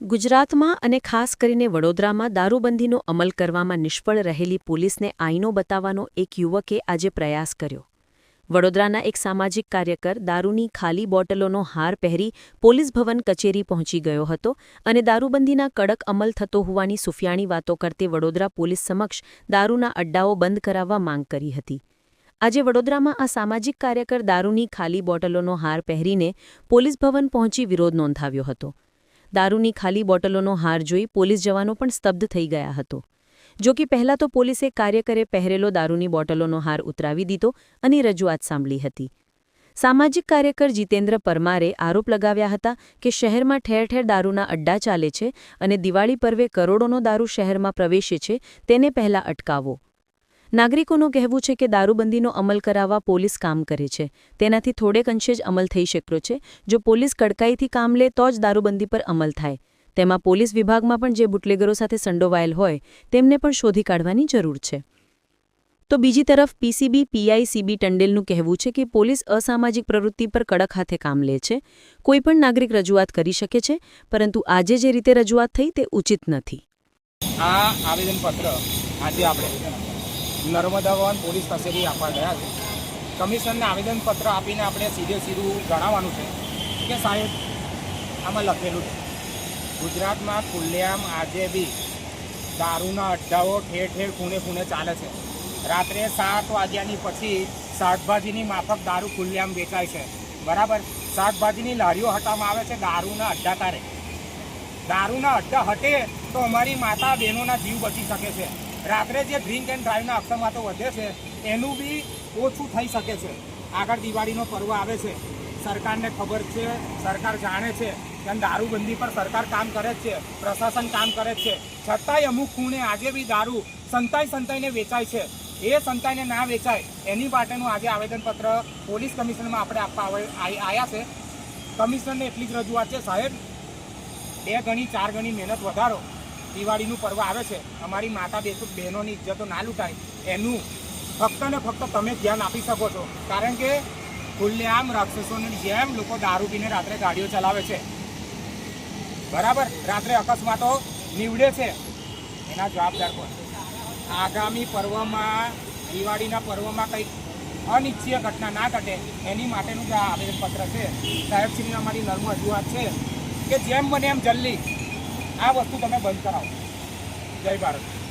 ગુજરાતમાં અને ખાસ કરીને વડોદરામાં દારૂબંધીનો અમલ કરવામાં નિષ્ફળ રહેલી પોલીસને આઈનો બતાવવાનો એક યુવકે આજે પ્રયાસ કર્યો. વડોદરાના એક સામાજિક કાર્યકર દારૂની ખાલી બોટલોનો હાર પહેરી પોલીસ ભવન કચેરી પહોંચી ગયો હતો અને દારૂબંધીના કડક અમલ થતો હોવાની સુફિયાણી વાતો કરતે વડોદરા પોલીસ સમક્ષ દારૂના અડ્ડાઓ બંધ કરાવવા માંગ કરી હતી. આજે વડોદરામાં આ સામાજિક કાર્યકર દારૂની ખાલી બોટલોનો હાર પહેરીને પોલીસ ભવન પહોંચી વિરોધ નોંધાવ્યો હતો. દારૂની ખાલી બોટલોનો હાર જોઈ પોલીસ જવાનો પણ સ્તબ્ધ થઈ ગયા હતો. જો કે પહેલાં તો પોલીસે કાર્યકરે પહેરેલો દારૂની બોટલોનો હાર ઉતરાવી દીધો અને રજૂઆત સાંભળી હતી. સામાજિક કાર્યકર જીતેન્દ્ર પરમારે આરોપ લગાવ્યા હતા કે શહેરમાં ઠેર ઠેર દારૂના અડ્ડા ચાલે છે અને દિવાળી પર્વે કરોડોનો દારૂ શહેરમાં પ્રવેશે છે, તેને પહેલાં અટકાવો. નાગરિકોનું કહેવું છે કે દારૂબંધીનો અમલ કરાવવા પોલીસ કામ કરે છે. તેનાથી થોડેક અંશે જ અમલ થઈ શક્યો છે. જો પોલીસ કડકાઈથી કામ લે, તો જ દારૂબંધી પર અમલ થાય. તેમાં પોલીસ વિભાગમાં પણ જે બુટલેગરો સાથે સંડોવાયેલ હોય, તેમને પણ શોધી કાઢવાની જરૂર છે. તો બીજી તરફ પીસીબી પીઆઈસીબી ટંડેલનું કહેવું છે કે પોલીસ અસામાજિક પ્રવૃત્તિ પર કડક હાથે કામ લે છે. કોઈપણ નાગરિક રજૂઆત કરી શકે છે, પરંતુ આજે જે રીતે રજૂઆત થઈ તે ઉચિત નથી. આ આવેદનપત્ર આજે આપણે નર્મદા વન પોલીસ કચેરી આપવા ગયા છે. કમિશનને આવેદનપત્ર આપીને આપણે સીધે સીધું જણાવવાનું છે કે સાહેબ, આમાં લખેલું છે, ગુજરાતમાં ખુલ્લેઆમ આજે બી દારૂના અડ્ડાઓ ઠેર ઠેર ખૂણે ખૂણે ચાલે છે. રાત્રે સાત વાગ્યાની પછી શાકભાજીની માફક દારૂ ખુલ્લેઆમ વેચાય છે. બરાબર? શાકભાજીની લારીઓ હટાવવામાં આવે છે દારૂના અડ્ડા તારે. દારૂના અડ્ડા હટે તો અમારી માતા બહેનોના જીવ બચી શકે છે. રાત્રે જે ડ્રિંક એન્ડ ડ્રાઈવના અકસ્માતો વધે છે, એનું બી ઓછું થઈ શકે છે. આગળ દિવાળીનો પર્વ આવે છે. સરકારને ખબર છે, સરકાર જાણે છે કે દારૂબંધી પર સરકાર કામ કરે જ છે, પ્રશાસન કામ કરે જ છે. છતાંય અમુક ખૂણે આજે બી દારૂ સંતાઈ સંતાઈને વેચાય છે. એ સંતાઈને ના વેચાય, એની માટેનું આજે આવેદનપત્ર પોલીસ કમિશનમાં આપણે આપવા આવ્યા છે. કમિશનરને એટલી જ રજૂઆત છે, સાહેબ, બે ગણી, ચાર ગણી મહેનત વધારો. દિવાળીનું પર્વ આવે છે, અમારી માતા બેસુ, બહેનોની ઇજ્જતો ના લૂંટાય. એનું ફક્ત ને ફક્ત તમે ધ્યાન આપી શકો છો. કારણ કે ખુલ્લેઆમ રાક્ષસોની જેમ લોકો દારૂ પીને રાત્રે ગાડીઓ ચલાવે છે. બરાબર? રાત્રે અકસ્માતો નીવડે છે. એના જવાબદાર કોણ? આગામી પર્વમાં, દિવાળીના પર્વમાં કંઈક અનિચ્છીય ઘટના ના ઘટે, એની માટેનું જે આ આવેદનપત્ર છે સાહેબશ્રીની અમારી નર્મ રજૂઆત છે કે જેમ બને એમ જલ્દી આ વસ્તુ તમે બંધ કરાવો. જય ભારત.